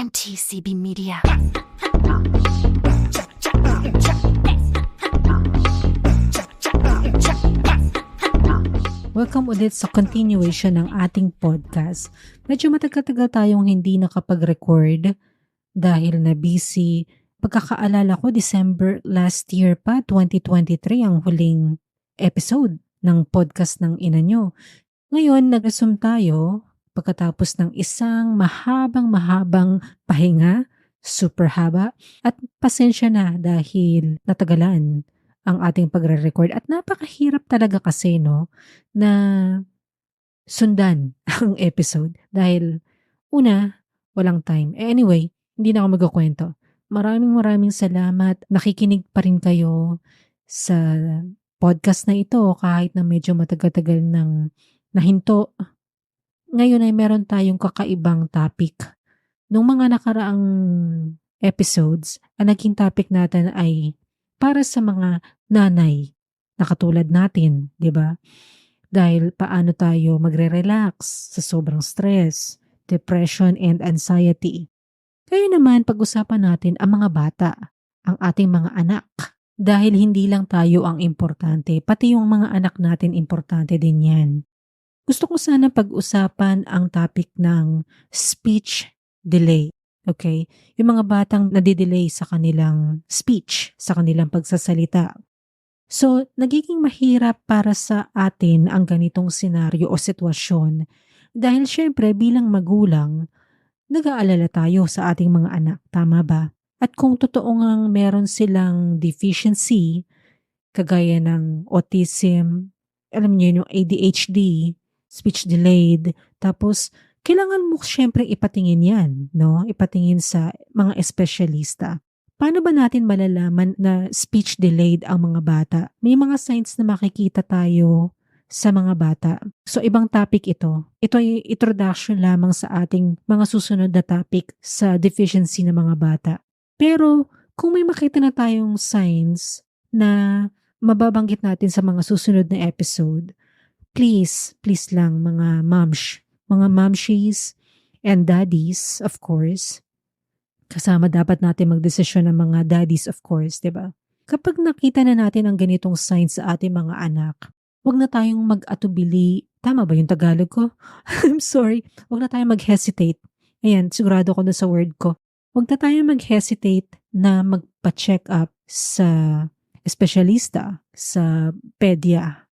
MTCB Media. Welcome ulit sa continuation ng ating podcast. Medyo matagal-tagal tayong hindi nakapag-record dahil na busy. Pagkakaalala ko, December last year pa, 2023, ang huling episode ng podcast ng ina nyo. Ngayon, nag-assume tayo pagkatapos ng isang mahabang-mahabang pahinga, super haba, at pasensya na dahil natagalan ang ating pagre-record at napakahirap talaga kasi no na sundan ang episode dahil una walang time. Eh, anyway, hindi na ako magkukwento. Maraming maraming salamat. Nakikinig pa rin kayo sa podcast na ito kahit na medyo matagal-tagal ng nahinto. Ngayon ay meron tayong kakaibang topic. Nung mga nakaraang episodes, ang naging topic natin ay para sa mga nanay na katulad natin, di ba? Dahil paano tayo magre-relax sa sobrang stress, depression, and anxiety. Kaya naman pag-usapan natin ang mga bata, ang ating mga anak. Dahil hindi lang tayo ang importante, pati yung mga anak natin importante din yan. Gusto ko sana pag-usapan ang topic ng speech delay. Okay? Yung mga batang nadidelay sa kanilang speech, sa kanilang pagsasalita. So, nagiging mahirap para sa atin ang ganitong senaryo o sitwasyon dahil syempre bilang magulang, nag-aalala tayo sa ating mga anak, tama ba? At kung totoo ngang meron silang deficiency, kagaya ng autism, alam niyo yung ADHD, speech delayed, tapos kailangan mo syempre ipatingin yan, no? Ipatingin sa mga espesyalista. Paano ba natin malalaman na speech delayed ang mga bata? May mga signs na makikita tayo sa mga bata. So, ibang topic ito. Ito ay introduction lamang sa ating mga susunod na topic sa deficiency ng mga bata. Pero, kung may makita na tayong signs na mababanggit natin sa mga susunod na episode, please, please lang mga moms, mga momshies and daddies, of course. Kasama dapat natin magdesisyon ng mga daddies, of course, di ba? Kapag nakita na natin ang ganitong signs sa ating mga anak, huwag na tayong mag-atubili. Tama ba yung Tagalog ko? I'm sorry. Huwag na tayong mag-hesitate. Ayan, sigurado ko na sa word ko. Huwag na tayong mag-hesitate na magpa-check up sa espesyalista, sa pedya.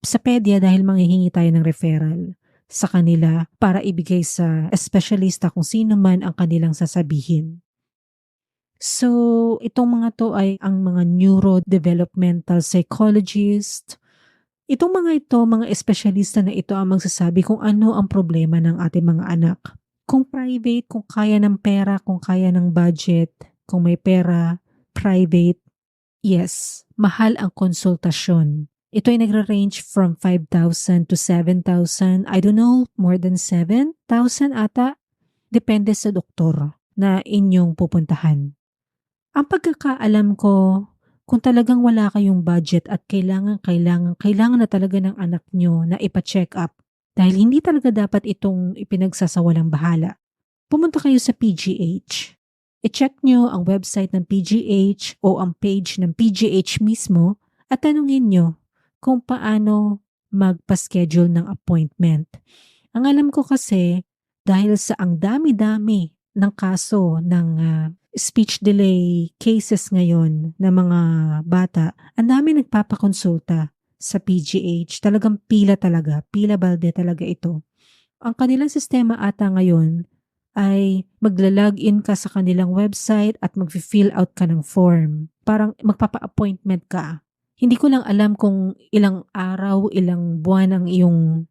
Sa pedya dahil manghihingi tayo ng referral sa kanila para ibigay sa espesyalista kung sino man ang kanilang sasabihin. So, itong mga to ay ang mga neurodevelopmental psychologist. Itong mga ito, mga espesyalista na ito ang magsasabi kung ano ang problema ng ating mga anak. Kung private, kung kaya ng pera, kung kaya ng budget, kung may pera, private, yes, mahal ang konsultasyon ito ay nagre-range from 5,000 to 7,000. I don't know, more than 7,000 ata. Depende sa doktor na inyong pupuntahan. Ang pagkakaalam ko, kung talagang wala kayong budget at kailangan, kailangan, kailangan na talaga ng anak nyo na ipa-check up dahil hindi talaga dapat itong ipinagsasawalang bahala. Pumunta kayo sa PGH. I-check nyo ang website ng PGH o ang page ng PGH mismo at tanungin nyo kung paano magpa-schedule ng appointment. Ang alam ko kasi, dahil sa ang dami-dami ng kaso ng uh, speech delay cases ngayon ng mga bata, ang dami nagpapakonsulta sa PGH. Talagang pila talaga, pila balde talaga ito. Ang kanilang sistema ata ngayon ay magla-login ka sa kanilang website at mag-fill out ka ng form. Parang magpapa-appointment ka hindi ko lang alam kung ilang araw, ilang buwan ang iyong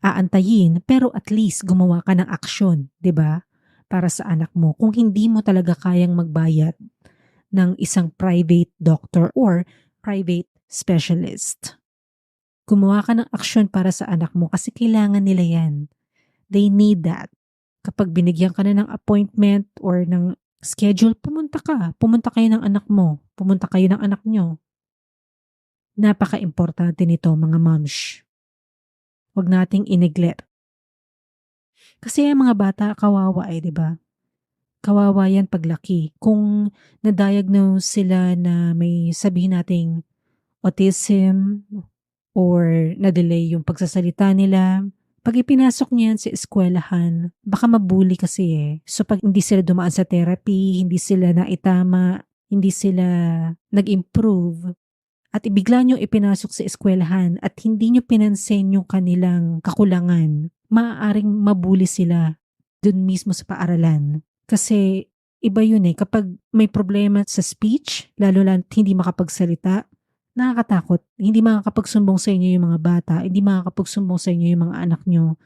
aantayin, pero at least gumawa ka ng aksyon, 'di ba? Para sa anak mo. Kung hindi mo talaga kayang magbayad ng isang private doctor or private specialist. Gumawa ka ng aksyon para sa anak mo kasi kailangan nila yan. They need that. Kapag binigyan ka na ng appointment or ng schedule, pumunta ka. Pumunta kayo ng anak mo. Pumunta kayo ng anak nyo. Napaka-importante nito mga moms. Huwag nating ineglet. Kasi ang mga bata kawawa eh, di ba? kawawa yan paglaki. Kung na-diagnose sila na may sabihin nating autism or na-delay yung pagsasalita nila, pag ipinasok niyan sa eskwelahan, baka mabuli kasi eh. So pag hindi sila dumaan sa therapy, hindi sila naitama, hindi sila nag-improve, at ibigla nyo ipinasok sa eskwelahan at hindi nyo pinansin yung kanilang kakulangan, maaaring mabuli sila dun mismo sa paaralan. Kasi iba yun eh, kapag may problema sa speech, lalo lang hindi makapagsalita, nakakatakot. Hindi makakapagsumbong sa inyo yung mga bata, hindi makakapagsumbong sa inyo yung mga anak nyo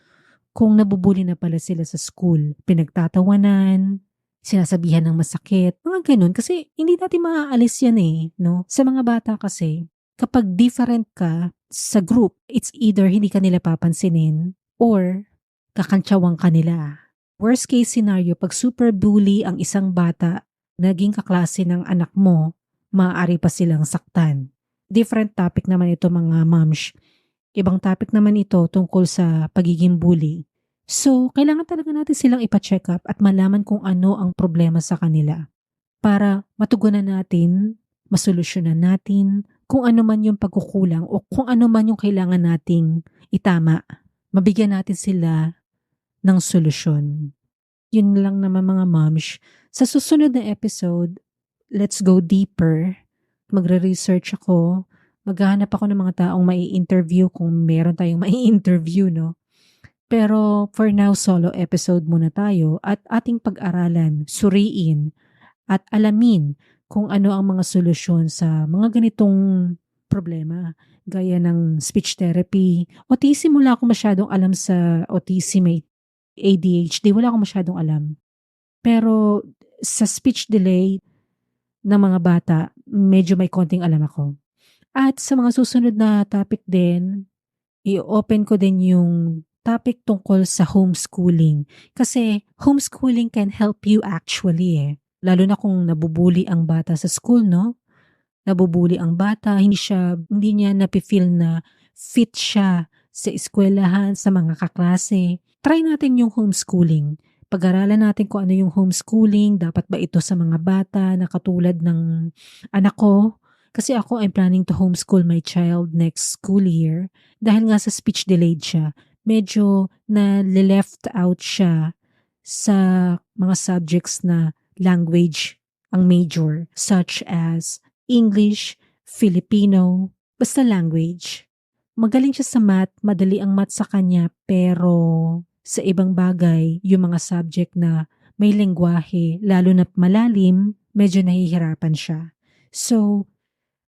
kung nabubuli na pala sila sa school. Pinagtatawanan, sinasabihan ng masakit, mga ganun. Kasi hindi natin maaalis yan eh, no? Sa mga bata kasi, kapag different ka sa group, it's either hindi ka nila papansinin or kakantsawang ka nila. Worst case scenario, pag super bully ang isang bata, naging kaklase ng anak mo, maaari pa silang saktan. Different topic naman ito mga moms. Ibang topic naman ito tungkol sa pagiging bully. So, kailangan talaga natin silang ipa-check up at malaman kung ano ang problema sa kanila para matugunan natin, masolusyonan natin kung ano man yung pagkukulang o kung ano man yung kailangan nating itama. Mabigyan natin sila ng solusyon. Yun lang naman mga moms. Sa susunod na episode, let's go deeper. Magre-research ako. Maghahanap ako ng mga taong mai interview kung meron tayong mai interview no? Pero for now, solo episode muna tayo at ating pag-aralan, suriin at alamin kung ano ang mga solusyon sa mga ganitong problema gaya ng speech therapy. Autism, wala akong masyadong alam sa autism, ADHD, wala akong masyadong alam. Pero sa speech delay ng mga bata, medyo may konting alam ako. At sa mga susunod na topic din, i-open ko din yung topic tungkol sa homeschooling. Kasi homeschooling can help you actually eh. Lalo na kung nabubuli ang bata sa school, no? Nabubuli ang bata, hindi siya, hindi niya napifeel na fit siya sa eskwelahan, sa mga kaklase. Try natin yung homeschooling. Pag-aralan natin kung ano yung homeschooling, dapat ba ito sa mga bata na katulad ng anak ko, kasi ako I'm planning to homeschool my child next school year dahil nga sa speech delayed siya medyo na left out siya sa mga subjects na language ang major such as English, Filipino, basta language. Magaling siya sa math, madali ang math sa kanya pero sa ibang bagay, yung mga subject na may lengguwahe, lalo na malalim, medyo nahihirapan siya. So,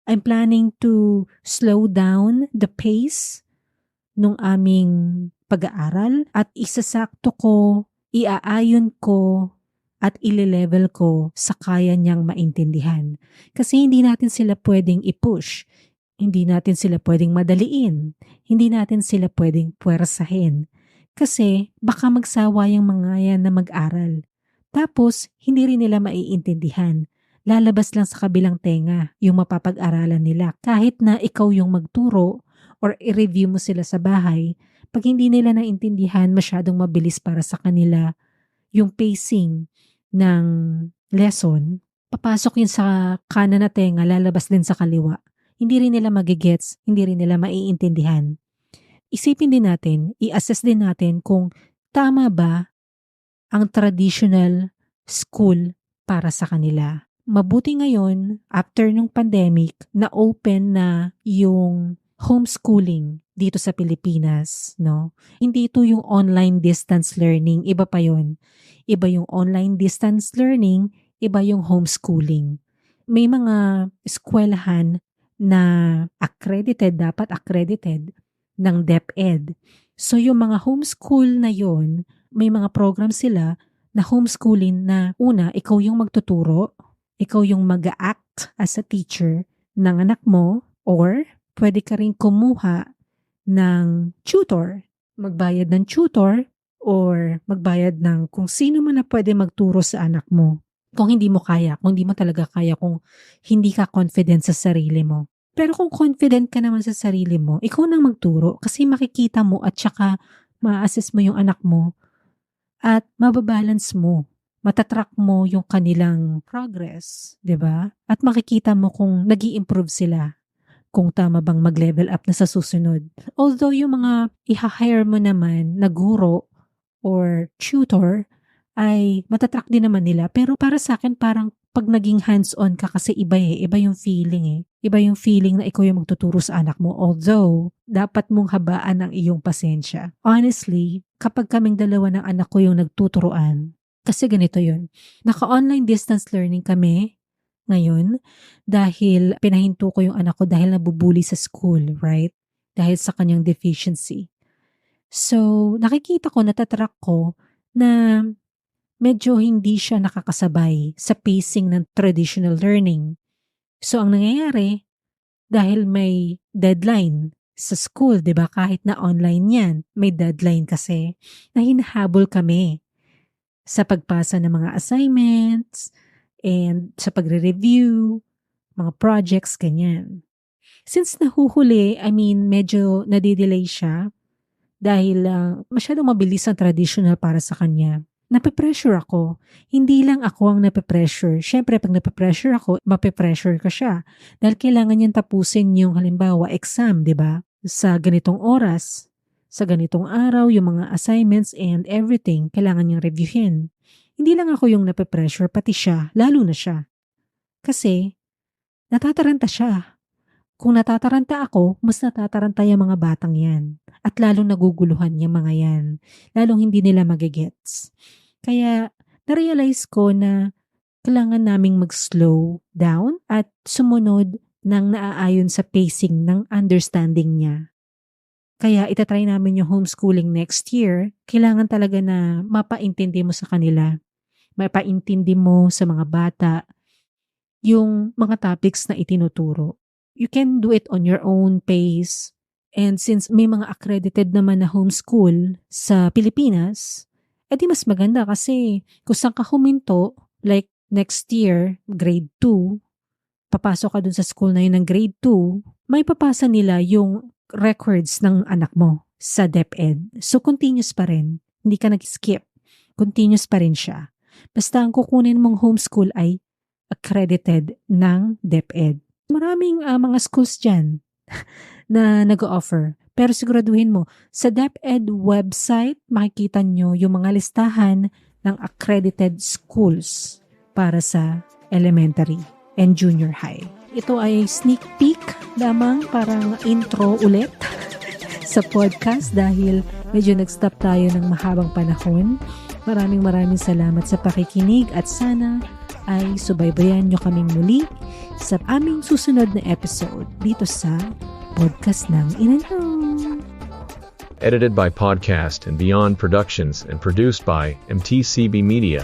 I'm planning to slow down the pace nung aming pag-aaral at isasakto ko, iaayon ko at ile-level ko sa kaya niyang maintindihan. Kasi hindi natin sila pwedeng i-push. Hindi natin sila pwedeng madaliin. Hindi natin sila pwedeng puwersahin. Kasi baka magsawa yung mga yan na mag-aral. Tapos, hindi rin nila maiintindihan. Lalabas lang sa kabilang tenga yung mapapag-aralan nila. Kahit na ikaw yung magturo, or i-review mo sila sa bahay, pag hindi nila naintindihan, masyadong mabilis para sa kanila yung pacing ng lesson, papasok yun sa kanan na tenga, lalabas din sa kaliwa. Hindi rin nila magigets, hindi rin nila maiintindihan. Isipin din natin, i-assess din natin kung tama ba ang traditional school para sa kanila. Mabuti ngayon, after nung pandemic, na open na yung homeschooling dito sa Pilipinas, no? Hindi ito yung online distance learning, iba pa yon. Iba yung online distance learning, iba yung homeschooling. May mga eskwelahan na accredited, dapat accredited ng DepEd. So yung mga homeschool na yon, may mga program sila na homeschooling na una, ikaw yung magtuturo, ikaw yung mag-act as a teacher ng anak mo, or pwede ka rin kumuha ng tutor, magbayad ng tutor or magbayad ng kung sino man na pwede magturo sa anak mo. Kung hindi mo kaya, kung hindi mo talaga kaya, kung hindi ka confident sa sarili mo. Pero kung confident ka naman sa sarili mo, ikaw nang magturo kasi makikita mo at saka ma-assess mo yung anak mo at mababalance mo matatrack mo yung kanilang progress, 'di ba? At makikita mo kung nag improve sila kung tama bang mag-level up na sa susunod. Although yung mga i-hire mo naman na guro or tutor ay matatrack din naman nila. Pero para sa akin parang pag naging hands-on ka kasi iba eh. Iba yung feeling eh. Iba yung feeling na ikaw yung magtuturo sa anak mo. Although, dapat mong habaan ang iyong pasensya. Honestly, kapag kaming dalawa ng anak ko yung nagtuturuan, kasi ganito yun. Naka-online distance learning kami ngayon dahil pinahinto ko yung anak ko dahil nabubuli sa school, right? Dahil sa kanyang deficiency. So, nakikita ko, natatrack ko na medyo hindi siya nakakasabay sa pacing ng traditional learning. So ang nangyayari, dahil may deadline sa school, 'di ba? Kahit na online 'yan, may deadline kasi na hinahabol kami sa pagpasa ng mga assignments and sa pagre-review, mga projects ganyan. Since nahuhuli, I mean, medyo nadidelay siya dahil uh, masyadong mabilis ang traditional para sa kanya nape-pressure ako. Hindi lang ako ang nape-pressure. Siyempre, pag nape-pressure ako, mape-pressure ka siya. Dahil kailangan niyang tapusin yung halimbawa exam, di ba? Sa ganitong oras, sa ganitong araw, yung mga assignments and everything, kailangan niyang reviewin. Hindi lang ako yung nape-pressure, pati siya, lalo na siya. Kasi, natataranta siya. Kung natataranta ako, mas natataranta yung mga batang yan. At lalong naguguluhan yung mga yan. Lalong hindi nila magigets. Kaya, narealize ko na kailangan naming mag-slow down at sumunod ng naaayon sa pacing ng understanding niya. Kaya itatry namin yung homeschooling next year. Kailangan talaga na mapaintindi mo sa kanila. Mapaintindi mo sa mga bata yung mga topics na itinuturo you can do it on your own pace. And since may mga accredited naman na homeschool sa Pilipinas, edi mas maganda kasi kung saan ka huminto, like next year, grade 2, papasok ka dun sa school na yun ng grade 2, may papasa nila yung records ng anak mo sa DepEd. So, continuous pa rin. Hindi ka nag-skip. Continuous pa rin siya. Basta ang kukunin mong homeschool ay accredited ng DepEd. Maraming uh, mga schools dyan na nag-offer. Pero siguraduhin mo, sa DepEd website, makikita nyo yung mga listahan ng accredited schools para sa elementary and junior high. Ito ay sneak peek lamang parang intro ulit sa podcast dahil medyo nag-stop tayo ng mahabang panahon. Maraming maraming salamat sa pakikinig at sana ay subaybayan nyo kaming muli sa aming susunod na episode dito sa podcast ng Inanong. Edited by Podcast and Beyond Productions and produced by MTCB Media.